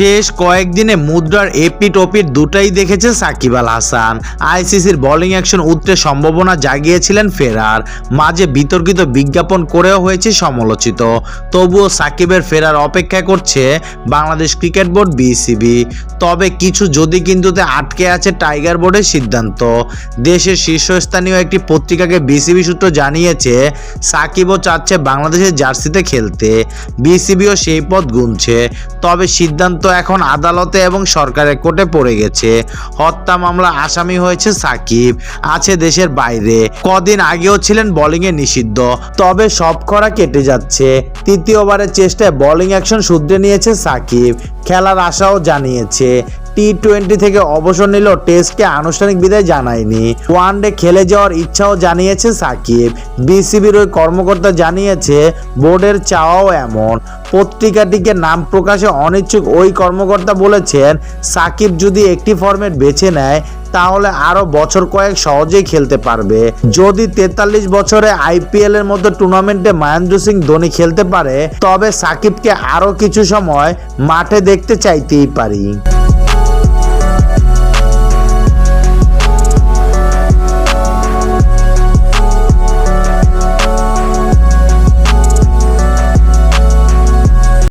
শেষ কয়েকদিনে মুদ্রার এপিট ওপিট দুটাই দেখেছে সাকিব আল হাসান। আইসিসির বোলিং অ্যাকশন উঠতে সম্ভাবনা জাগিয়েছিলেন ফেরার। মাঝে বিতর্কিত বিজ্ঞাপন করেও হয়েছে সমালোচিত। তবুও সাকিবের ফেরার অপেক্ষা করছে বাংলাদেশ ক্রিকেট বোর্ড বিসিবি। তবে কিছু যদি কিন্তুতে আটকে আছে টাইগার বোর্ডের সিদ্ধান্ত। দেশের শীর্ষস্থানীয় একটি পত্রিকাকে বিসিবি সূত্র জানিয়েছে, সাকিবও চাচ্ছে বাংলাদেশের জার্সিতে খেলতে। বিসিবিও সেই পথ গুনছে। তবে সিদ্ধান্ত এখন আদালতে এবং সরকারের কোর্টে পড়ে গেছে। হত্যা মামলা আসামি হয়েছে সাকিব, আছে দেশের বাইরে। কদিন আগেও ছিলেন বোলিংয়ে নিষিদ্ধ, তবে সব খরা কেটে যাচ্ছে। তৃতীয়বারের চেষ্টায় বোলিং অ্যাকশন শুধরে নিয়েছে সাকিব, খেলার আশাও জানিয়েছে। টি টোয়েন্টি থেকে অবসর নিলেও টেস্টকে আনুষ্ঠানিক বিদায় জানায়নি। ওয়ান ডে খেলে যাওয়ার ইচ্ছাও জানিয়েছে সাকিব। বিসিবির ওই কর্মকর্তা জানিয়েছে, বোর্ডের চাওয়াও এমন। পত্রিকাটিকে নাম প্রকাশে অনিচ্ছুক ওই কর্মকর্তা বলেছেন, সাকিব যদি একটি ফরম্যাট বেছে নেয়, তাহলে আরও বছর কয়েক সহজেই খেলতে পারবে। যদি তেতাল্লিশ বছরে আইপিএল এর মতো টুর্নামেন্টে মহেন্দ্র সিং ধোনি খেলতে পারে, তবে সাকিবকে আরও কিছু সময় মাঠে দেখতে চাইতেই পারি।